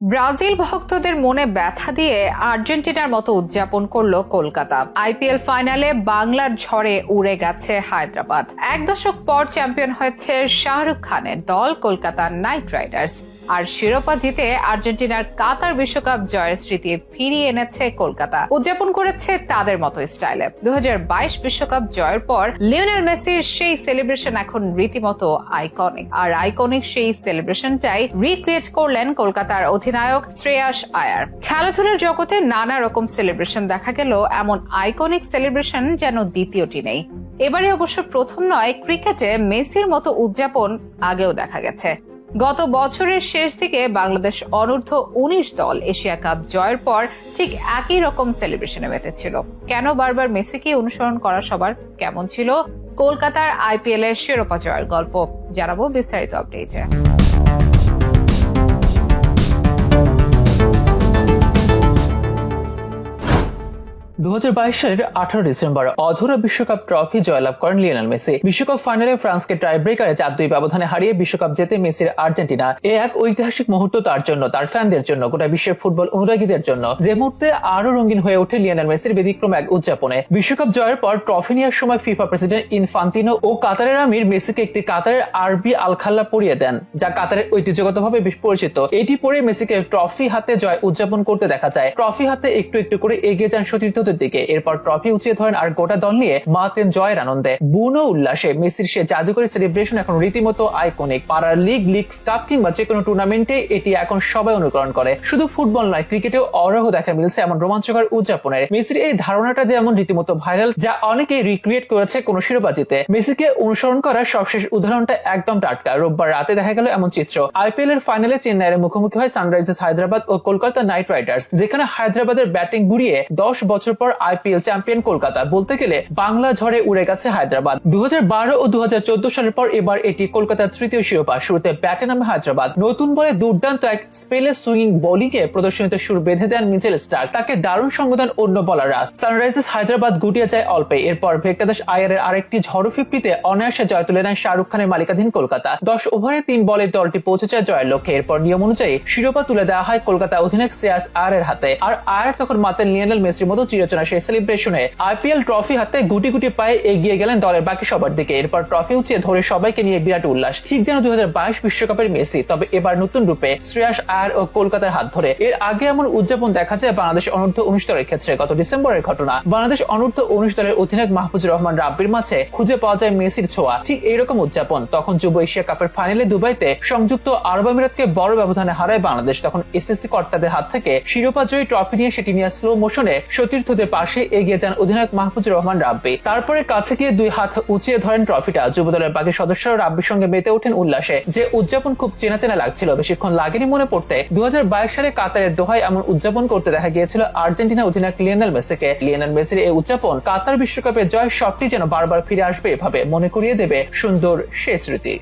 Brazil ভক্তদের মনে ব্যথা দিয়ে আর্জেন্টিনার মতো উদযাপন করল কলকাতা। আইপিএল ফাইনালে বাংলার ঝড়ে উড়ে গেছে হায়দ্রাবাদ। এক দশক পর চ্যাম্পিয়ন হয়েছে শাহরুখ খানের দল, কলকাতা নাইট রাইডার্স। আর শিরোপা জিতে আর্জেন্টিনার কাতার বিশ্বকাপ জয়ের স্মৃতি ফিরিয়ে এনেছে কলকাতা। উদযাপন করেছে তাদের মতো স্টাইলে। দু বিশ্বকাপ জয়ের পর লিওনেল মেসির সেই সেলিব্রেশন এখন রীতিমতো আইকনিক। আর আইকনিক সেই সেলিব্রেশনটাই রিক্রিয়েট করলেন কলকাতার অধিনায়ক শ্রেয়াস আয়ার। খেলাধুলার জগতে নানা রকম সেলিব্রেশন দেখা গেল, এমন আইকনিক সেলিব্রেশন যেন দ্বিতীয়টি নেই। এবারে অবশ্য প্রথম নয়, ক্রিকেটে মেসির মতো উদযাপন আগেও দেখা গেছে। গত বছরের শেষ দিকে বাংলাদেশ অনূর্ধ্ব উনিশ দল এশিয়া কাপ জয়ের পর ঠিক একই রকম সেলিব্রেশনে মেতেছিল কেন বারবার মেসিকে অনুসরণ করা সবার কেমন ছিল? কলকাতার আইপিএল এর শিরোপা জয়ের গল্প। জানাব বিস্তারিত আপডেটে সালের আঠারো ডিসেম্বর অধরা বিশ্বকাপ ট্রফি জয়লাভ করেন মেসি। বিশ্বকাপ ফাইনালে ফ্রান্সকে চার দুই ব্যবধানে হারিয়ে বিশ্বকাপ জেতে মেসির আর্জেন্টিনা এ এক ঐতিহাসিক মুহূর্ত তার জন্য, তার ফ্যানদের জন্য, গোটা বিশ্বের ফুটবল অনুরাগীদের জন্য। যে মুহূর্তে আরও রঙিন হয়ে ওঠে মেসির ব্যতিক্রম এক উদযাপনে। বিশ্বকাপ জয়ের পর ট্রফি নেওয়ার সময় ফিফা প্রেসিডেন্ট ইনফান্তিনো ও কাতারের আমির মেসিকে একটি কাতারের আরবি আলখাল্লা পরিয়ে দেন, যা কাতারের ঐতিহ্যগতভাবে বেশ পরিচিত। এটি পরে মেসিকে ট্রফি হাতে জয় উদযাপন করতে দেখা যায়। ট্রফি হাতে একটু একটু করে এগিয়ে যান সতীর্থদের দিকে। এরপর ট্রফি উঁচিয়ে ধরেন আর গোটা দল নিয়ে মাতেন জয়ের আনন্দে। বুনো উল্লাসে মেসির সে জাদুকরী সেলিব্রেশন এখন রীতিমতো আইকনিক পাড়ার লিগ লিগ কাপ কিংবা যে কোনো টুর্নামেন্টে এটি এখন সবাই অনুকরণ করে। শুধু ফুটবল নয় ক্রিকেটেও অরহ দেখা মিলছে এমন রোমাঞ্চকর উদযাপনের। মেসির এই ধারণাটা যেমন রীতিমতো ভাইরাল যা অনেকে রিক্রিয়েট করেছে কোন শিরোপা জিতে মেসিকে অনুসরণ করার সবশেষ উদাহরণটা একদম টাটকা। রোববার রাতে দেখা গেল এমন চিত্র। আইপিএল এর ফাইনালে চেন্নাইয়ের মুখোমুখি হয় সানরাইজার্স হায়দ্রাবাদ ও কলকাতা নাইট রাইডার্স, যেখানে হায়দ্রাবাদের ব্যাটিং বুড়িয়ে দশ বছর পর আইপিএল চ্যাম্পিয়ন কলকাতা। বলতে গেলে বাংলা ঝড়ে উড়ে গেছে হায়দ্রাবাদ। দু হাজার বারো ও দু হাজার চোদ্দ সালের পর এবার এটি কলকাতার তৃতীয় শিরোপা। শুরুতে ব্যাটে নামে হায়দ্রাবাদ। নতুন বলে দুর্দান্ত এক স্পেলে সুইং বোলিং এ প্রদর্শনীতে সুর বেঁধে দেন মিচেল স্টার তাকে দারুণ সংবোধন অন্য বলাররা সানরাইজার্স হায়দ্রাবাদ গুটিয়ে যায় অল্পে এরপর ভেঙ্কটেশ আয়ারের আরেকটি ঝড়ো ফিফটিতে অনায়াসে জয় তুলে নেন শাহরুখ খানের মালিকাধীন কলকাতা। দশ ওভারে তিন বলে দলটি পৌঁছে যায় জয়ের লক্ষ্যে। এরপর নিয়ম অনুযায়ী শিরোপা তুলে দেওয়া হয় কলকাতা অধিনায়ক শ্রেয়াস আয়ারের হাতে। আর আয়ার তখন মাতেন লিওনেল মেসির মতো চিরচনা সেই সেলিব্রেশনে আইপিএল ট্রফি হাতে গুটি গুটি পায়ে এগিয়ে গেলেন দলের বাকি সবার দিকে। এরপর ট্রফি উঁচিয়ে ধরে সবাইকে নিয়ে বিরাট উল্লাস। ঠিক যেন দুই বিশ্বকাপের মেসি, তবে এবার নতুন রূপে শ্রেয়াস আয়ার ও কলকাতার হাত ধরে। এর আগে এমন উদযাপন দেখা যায় বাংলাদেশ অনূর্ধ্ব উনিশ দলের ক্ষেত্রে। গত ডিসেম্বরের ঘটনা, বাংলাদেশ অনূর্ধ্ব উনিশ দলের অধিনায়ক মাহফুজুর রহমান রাব্বির মাঝে খুঁজে পাওয়া যায় মেসির ছোঁয়া। ঠিক এইরকম উদযাপন, তখন যুব এশিয়া কাপের ফাইনালে দুবাইতে সংযুক্ত আরব আমিরাতকে বড় ব্যবধানে হারায় বাংলাদেশ। তখন এসএসসি কর্তাদের হাত থেকে শিরোপা জয়ী ট্রফি নিয়ে সেটি নিয়ে স্লো মোশনে সতীর্থদের পাশে এগিয়ে যান অধিনায়ক মাহফুজুর রহমান রাব্বি। তারপরে কাছে গিয়ে দুই হাত উঁচিয়ে ধরেন ট্রফিটা। যুব দলের বাকি সদস্যরা রাব্বির সঙ্গে মেতে ওঠেন উল্লাসে। যে উদযাপন খুব চেনা চেনা লাগছিল, বেশিক্ষণ লাগেনি মনে পড়তে। দু হাজার বাইশ সালে কাতারের দোহায় এমন উদযাপন করতে দেখা গিয়েছিল আর্জেন্টিনা অধিনায়ক লিওনেল মেসিকে। লিওনেল মেসির এই উদযাপন কাতার বিশ্বকাপের জয় সবটি যেন বারবার ফিরে আসবে এভাবে মনে করিয়ে দেবে সুন্দর সে স্মৃতি।